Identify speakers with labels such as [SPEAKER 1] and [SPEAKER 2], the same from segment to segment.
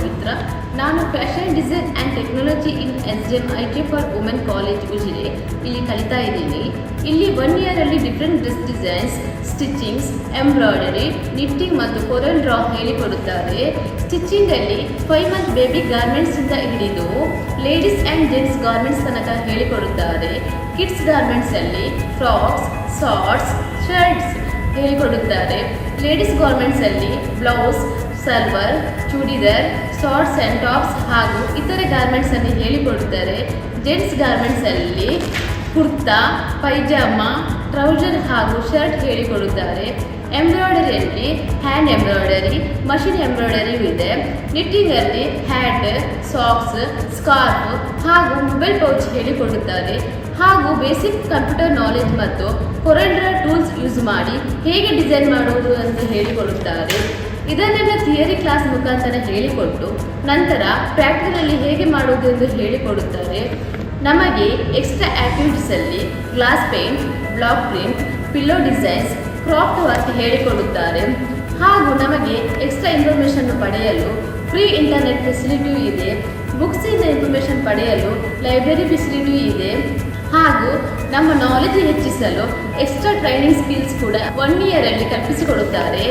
[SPEAKER 1] ಪವಿತ್ರ. ನಾನು fashion, design and technology in S D M I T for women college, Ujire. ಇಲ್ಲಿ ಕಲಿತಾ ಇದ್ದೀನಿ. ಇಲ್ಲಿ one ಇಯರಲ್ಲಿ different dress designs stitchings embroidery knitting ಮತ್ತು coral draw ಹೇಳಿಕೊಡುತ್ತಾರೆ. ಸ್ಟಿಚಿಂಗಲ್ಲಿ ಫೈವ್ ಮಂತ್ ಬೇಬಿ ಗಾರ್ಮೆಂಟ್ಸಿಂದ ಹಿಡಿದು ಲೇಡೀಸ್ ಆ್ಯಂಡ್ ಜೆಂಟ್ಸ್ ಗಾರ್ಮೆಂಟ್ಸ್ ತನಕ ಹೇಳಿಕೊಡುತ್ತಾರೆ. ಕಿಡ್ಸ್ ಗಾರ್ಮೆಂಟ್ಸಲ್ಲಿ ಫ್ರಾಕ್ಸ್ ಶಾರ್ಟ್ಸ್ ಶರ್ಟ್ಸ್ ಹೇಳಿಕೊಡುತ್ತಾರೆ. Ladies ಗಾರ್ಮೆಂಟ್ಸಲ್ಲಿ blouse salwar churidar shorts and tops ಹಾಗೂ ಇತರೆ ಗಾರ್ಮೆಂಟ್ಸನ್ನು ಹೇಳಿಕೊಡುತ್ತಾರೆ. ಜೆಂಟ್ಸ್ ಗಾರ್ಮೆಂಟ್ಸಲ್ಲಿ ಕುರ್ತಾ, ಪೈಜಾಮ ಟ್ರೌಸರ್ ಹಾಗೂ ಶರ್ಟ್ ಹೇಳಿಕೊಡುತ್ತಾರೆ. ಎಂಬ್ರಾಯ್ಡರಿಯಲ್ಲಿ ಹ್ಯಾಂಡ್ ಎಂಬ್ರಾಯ್ಡರಿ ಮಷಿನ್ ಎಂಬ್ರಾಯ್ಡರಿಯೂ ಇದೆ. ನಿಟ್ಟಿಂಗಲ್ಲಿ ಹ್ಯಾಟ್ ಸಾಕ್ಸ್ ಸ್ಕಾರ್ಫ್ ಹಾಗೂ ಮೊಬೈಲ್ ಪೌಚ್ ಹೇಳಿಕೊಡುತ್ತಾರೆ. ಹಾಗೂ ಬೇಸಿಕ್ ಕಂಪ್ಯೂಟರ್ ನಾಲೆಜ್ ಮತ್ತು ಕೊರೆಂಡ್ರ ಟೂಲ್ಸ್ ಯೂಸ್ ಮಾಡಿ ಹೇಗೆ ಡಿಸೈನ್ ಮಾಡುವುದು ಅಂತ ಹೇಳಿಕೊಡುತ್ತಾರೆ. ಇದನ್ನೆಲ್ಲ ಥಿಯರಿ ಕ್ಲಾಸ್ ಮುಖಾಂತರ ಹೇಳಿಕೊಟ್ಟು ನಂತರ ಪ್ರಾಕ್ಟಿಕಲಲ್ಲಿ ಹೇಗೆ ಮಾಡುವುದು ಎಂದು ಹೇಳಿಕೊಡುತ್ತಾರೆ. ನಮಗೆ extra ಆ್ಯಕ್ಟಿವಿಟೀಸಲ್ಲಿ glass paint block print pillow designs craft work ಹೇಳಿಕೊಡುತ್ತಾರೆ. ಹಾಗೂ ನಮಗೆ ಎಕ್ಸ್ಟ್ರಾ ಇನ್ಫಾರ್ಮೇಷನ್ ಪಡೆಯಲು ಫ್ರೀ ಇಂಟರ್ನೆಟ್ ಫೆಸಿಲಿಟಿಯೂ ಇದೆ. ಬುಕ್ಸಿಂದ ಇನ್ಫಾರ್ಮೇಷನ್ ಪಡೆಯಲು ಲೈಬ್ರರಿ ಫೆಸಿಲಿಟಿಯೂ ಇದೆ. ಹಾಗೂ ನಮ್ಮ ನಾಲೆಜ್ ಹೆಚ್ಚಿಸಲು ಎಕ್ಸ್ಟ್ರಾ ಟ್ರೈನಿಂಗ್ ಸ್ಕಿಲ್ಸ್ ಕೂಡ ಒನ್ ಇಯರಲ್ಲಿ ಕಲ್ಪಿಸಿಕೊಡುತ್ತಾರೆ.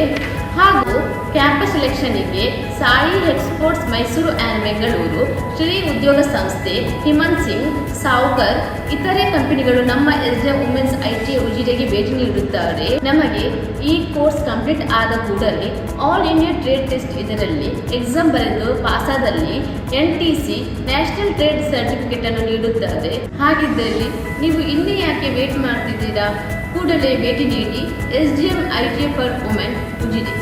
[SPEAKER 1] ಹಾಗೂ ಕ್ಯಾಂಪಸ್ ಸೆಲೆಕ್ಷನ್ಗೆ ಸಾಯಿ ಎಕ್ಸ್ಪೋರ್ಟ್ಸ್ ಮೈಸೂರು ಆ್ಯಂಡ್ ಬೆಂಗಳೂರು ಶ್ರೀ ಉದ್ಯೋಗ ಸಂಸ್ಥೆ ಹಿಮಂತ್ ಸಿಂಗ್ ಸಾವ್ಕರ್ ಇತರೆ ಕಂಪನಿಗಳು ನಮ್ಮ S J womens I T ಉಜಿರೆಗೆ ಭೇಟಿ ನೀಡುತ್ತಾರೆ. ನಮಗೆ ಈ ಕೋರ್ಸ್ ಕಂಪ್ಲೀಟ್ ಆದ ಕೂಡಲೇ ಆಲ್ ಇಂಡಿಯಾ ಟ್ರೇಡ್ ಟೆಸ್ಟ್ ಇದರಲ್ಲಿ ಎಕ್ಸಾಮ್ ಬರೆದು ಪಾಸಾದಲ್ಲಿ N T C national trade certificate ಅನ್ನು ನೀಡುತ್ತಾರೆ. ಹಾಗಿದ್ದಲ್ಲಿ ನೀವು ಇನ್ನೇ ಯಾಕೆ ವೇಟ್ ಮಾಡ್ತಿದ್ದೀರಾ? ಕೂಡಲೇ ಭೇಟಿ ನೀಡಿ S D M I T for women Ujire